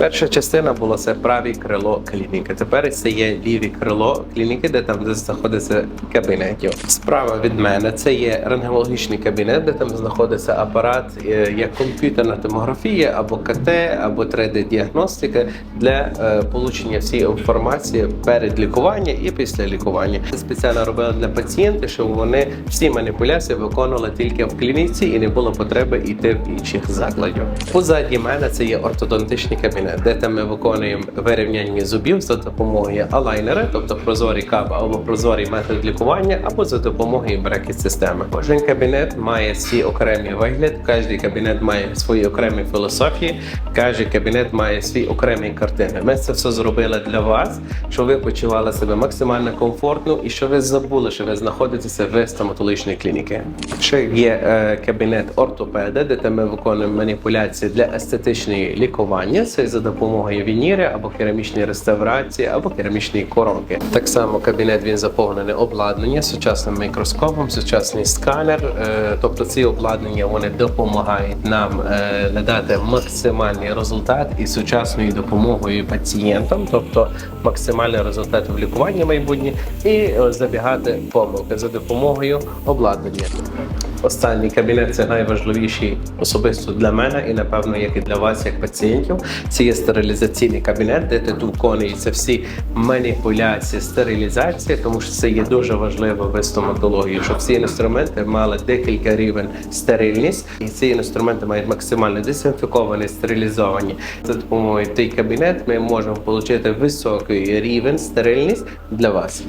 Перша частина була це праве крило клініки. Тепер це є ліве крило клініки, де там знаходиться кабінетів. Справа від мене це є рентгенологічний кабінет, де там знаходиться апарат, е, як комп'ютерна томографія або КТ, або 3D-діагностика для е, получення всієї інформації перед лікуванням і після лікування. Це спеціально робили для пацієнтів, щоб вони всі маніпуляції виконували тільки в клініці і не було потреби йти в інших закладів. Позаді мене це є ортодонтичний кабінет, де там ми виконуємо вирівняння зубів за допомогою алайнера, тобто прозорі каба або прозорий метод лікування, або за допомогою брекет системи. Кожен кабінет має свій окремий вигляд, кожен кабінет має свої окремі філософії, кожен кабінет має свій окремі картини. Ми це все зробили для вас, щоб ви почували себе максимально комфортно і щоб ви забули, що ви знаходитеся в стоматологічній клініці. Ще є е, кабінет ортопеда, де ми виконуємо маніпуляції для естетичної лікування. Це за допомогою вініри або керамічної реставрації, або керамічної коронки. Так само кабінет він заповнений обладнання сучасним мікроскопом, сучасний сканер. Е, тобто ці обладнання вони допомагають нам е, надати максимальний результат і сучасною допомогою пацієнтам, тобто максимальний результат в лікуванні майбутнє і е, забігати помилки за допомогою обладнання. Останній кабінет це найважливіший особисто для мене і напевно, як і для вас, як пацієнтів. Це є стерилізаційний кабінет, де тут виконуються всі маніпуляції, стерилізація, тому що це є дуже важливо в стоматології, щоб всі інструменти мали декілька рівень стерильність, і ці інструменти мають максимально дезінфіковані, стерилізовані. За допомогою той кабінет ми можемо отримати високий рівень стерильність для вас.